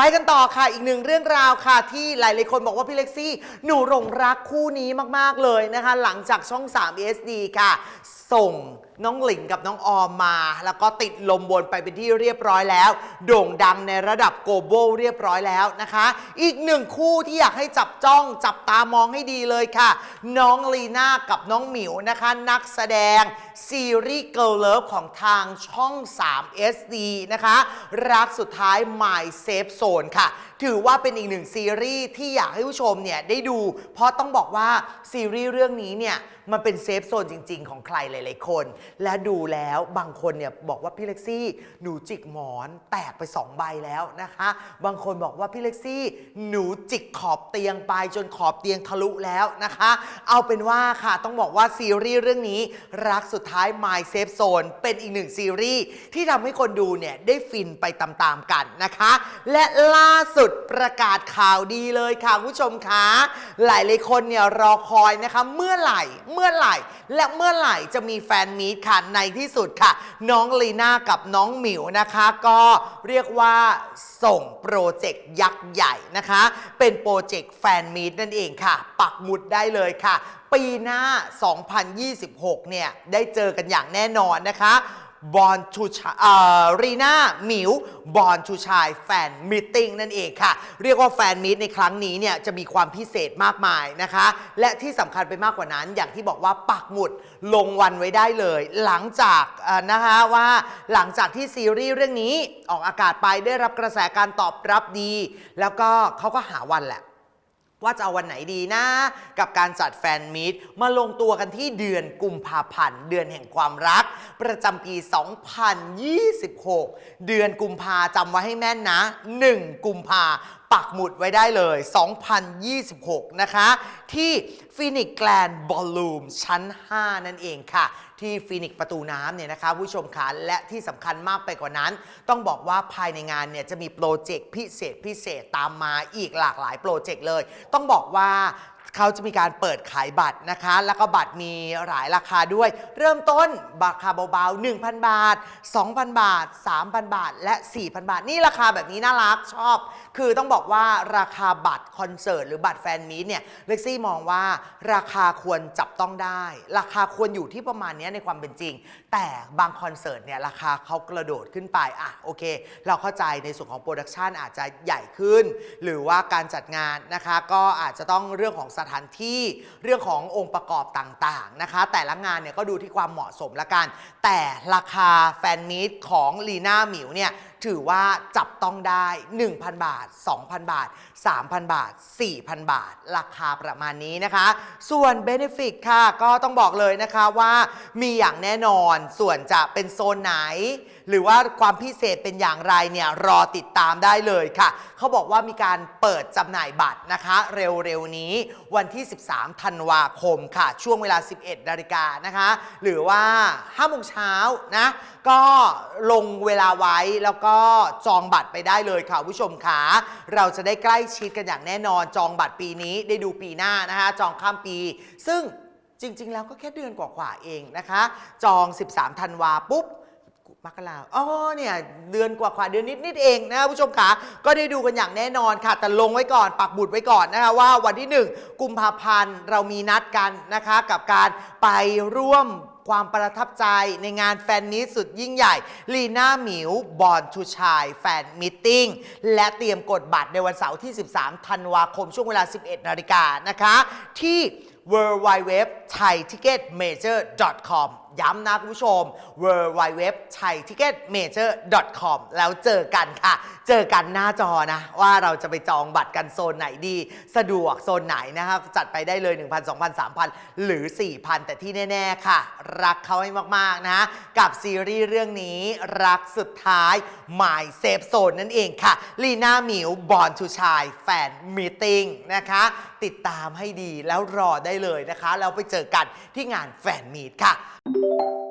ไปกันต่อค่ะอีกหนึ่งเรื่องราวค่ะ ที่หลายๆคนบอกว่าพี่เล็กซี่ หนูหลงรักคู่นี้มากๆเลยนะคะ หลังจากช่อง 3 SD ค่ะ ส่ง น้องหลิงกับน้องออมมา แล้วก็ติดลมบนไปเป็นที่เรียบร้อยแล้ว โด่งดังในระดับโกลบอลเรียบร้อยแล้วนะคะ อีกหนึ่งคู่ที่อยากให้จับจ้องจับตามองให้ดีเลยค่ะ น้องลีน่ากับน้องหมิวนะคะ นักแสดง ซีรีส์ Girl Love ของทางช่อง 3 SD นะคะ รักสุดท้าย My Safe Zone ค่ะ ถือว่าเป็นอีกหนึ่งซีรีส์ที่อยากให้ผู้ชมเนี่ยได้ดู เพราะต้องบอกว่าซีรีส์เรื่องนี้เนี่ยมันเป็นเซฟโซนจริง ๆ ของใครหลายๆคน และดูแล้วบางคนเนี่ยบอกว่าพี่เล็กซี่หนูจิกหมอนแตกไป 2 ใบแล้วนะคะ บางคนบอกว่าพี่เล็กซี่หนูจิกขอบเตียงไปจนขอบเตียงทะลุแล้วนะคะ เอาเป็นว่าค่ะต้องบอกว่าซีรีส์เรื่องนี้รักสุดท้าย My Safe Zone เป็นอีกหนึ่งซีรีส์ที่ทำให้คนดูเนี่ยได้ฟินไปตามๆกันนะคะ และล่าสุดประกาศข่าวดีเลยค่ะคุณผู้ชมคะหลายๆคนเนี่ยรอคอยนะคะเมื่อไหร่เมื่อไหร่ และเมื่อไหร่จะมีแฟนมีตค่ะในที่สุดค่ะ น้องลีน่ากับน้องหมิวนะคะ ก็เรียกว่าส่งโปรเจกต์ยักษ์ใหญ่นะคะ เป็นโปรเจกต์แฟนมีตนั่นเองค่ะ ปักหมุดได้เลยค่ะ ปีหน้า 2026 เนี่ยได้เจอกันอย่างแน่นอนนะคะ บอลชูชารีน่าหมิวบอลชูชายแฟนมิทติ้งนั่นเองค่ะ เรียกว่าแฟนมิตในครั้งนี้เนี่ยจะมีความพิเศษมากมายนะคะ และที่สำคัญไปมากกว่านั้น อย่างที่บอกว่าปักหมุดลงวันไว้ได้เลย หลังจากนะคะว่าหลังจากที่ซีรีส์เรื่องนี้ออกอากาศไปได้รับกระแสการตอบรับดี แล้วก็เขาก็หาวันแหละ ว่าจะเอาวันไหนดีนะ กับการจัดแฟนมีตมาลงตัวกันที่เดือนกุมภาพันธ์เดือนแห่งความรัก ประจำปี 2026 เดือนกุมภาจำไว้ให้แม่นนะ 1 กุมภา ปักหมุดไว้ได้เลย 2026 นะคะ ที่ฟินิกแกลนบอลลูมชั้น 5 นั่นเองค่ะ ที่ฟินิกประตูน้ำเนี่ยนะคะผู้ชมคะและที่สำคัญมากไปกว่านั้น ต้องบอกว่าภายในงานเนี่ยจะมีโปรเจกต์พิเศษพิเศษตามมาอีกหลากหลายโปรเจกต์เลย ต้องบอกว่า เขาจะมีการเปิดขายบัตรนะคะ แล้วก็บัตรมีหลายราคาด้วย เริ่มต้นราคาเบาๆ 1,000 บาท 2,000 บาท 3,000 บาท และ 4,000 บาท นี่ราคาแบบนี้น่ารักชอบ คือต้องบอกว่าราคาบัตรคอนเสิร์ตหรือบัตรแฟนมีตเนี่ยเล็กซี่มองว่าราคาควรจับต้องได้ ราคาควรอยู่ที่ประมาณนี้ในความเป็นจริง แต่บางคอนเสิร์ตเนี่ยราคาเขากระโดดขึ้นไปอะโอเค เราเข้าใจในส่วนของโปรดักชันอาจจะใหญ่ขึ้น หรือว่าการจัดงานนะคะก็อาจจะต้องเรื่องของสถานที่เรื่องขององค์ประกอบต่างๆนะคะ แต่ละงานเนี่ยก็ดูที่ความเหมาะสมละกัน แต่ราคาแฟนมีตของลีน่าหมิวเนี่ย ถือว่าจับต้องได้ 1,000 บาท 2,000 บาท 3,000 บาท 4,000 บาท ราคาประมาณนี้นะคะ ส่วน Benefit ค่ะก็ต้องบอกเลยนะคะว่ามีอย่างแน่นอนส่วนจะเป็นโซนไหน หรือว่าความพิเศษเป็นอย่างไรเนี่ยรอติดตามได้เลยค่ะ เขาบอกว่ามีการเปิดจำหน่ายบัตรนะคะ เร็วๆนี้วันที่ 13 ธันวาคมค่ะ ช่วงเวลา 11 นาฬิกานะคะ หรือว่า5โมงเช้านะ ก็ลงเวลาไว้แล้วก็ก็จองบัตรไปได้เลยค่ะผู้ชมขาเราจะได้ใกล้ชิดกันอย่างแน่นอน จองบัตรปีนี้ได้ดูปีหน้านะคะจองข้ามปี ซึ่งจริง ๆ แล้วก็แค่เดือนกว่าๆเองนะคะ จอง 13ธันวาปุ๊บมกราอ๋อเนี่ยเดือนกว่าๆเดือนนิดๆเองนะผู้ชมขาก็ได้ดูกันอย่างแน่นอนค่ะ แต่ลงไว้ก่อนปักบุตรไว้ก่อนนะคะว่าวันที่ 1 กุมภาพันธ์เรามีนัดกันนะคะ กับการไปร่วม ความประทับใจในงานแฟนมีตสุดยิ่งใหญ่ลีน่าหมิวบอลชูชายแฟนมิทติ้งและเตรียมกดบัตรในวันเสาร์ที่ 13 ธันวาคมช่วงเวลา 11 นาฬิกานะคะ ที่ w w w t h a i t i c k e t m a j o r c o m ย้ำนะคุณผู้ชม w w w t h a i t i c k e t m a j o r c o m แล้วเจอกันค่ะ เจอกันหน้าจอนะ ว่าเราจะไปจองบัตรกันโซนไหนดี สะดวกโซนไหนนะคะจัดไปได้เลย 1,000 2,000 3,000 หรือ 4,000 แต่ที่แน่ ๆ ค่ะ รักเขาให้มาก ๆ นะ กับซีรีส์เรื่องนี้รักสุดท้าย My Safe Zone นั่นเองค่ะลีน่าหมิวบอลชูชายแฟนมีติ้งนะคะ ติดตามให้ดีแล้วรอได้เลยนะคะ แล้วไปเจอกันที่งานแฟนมีดค่ะ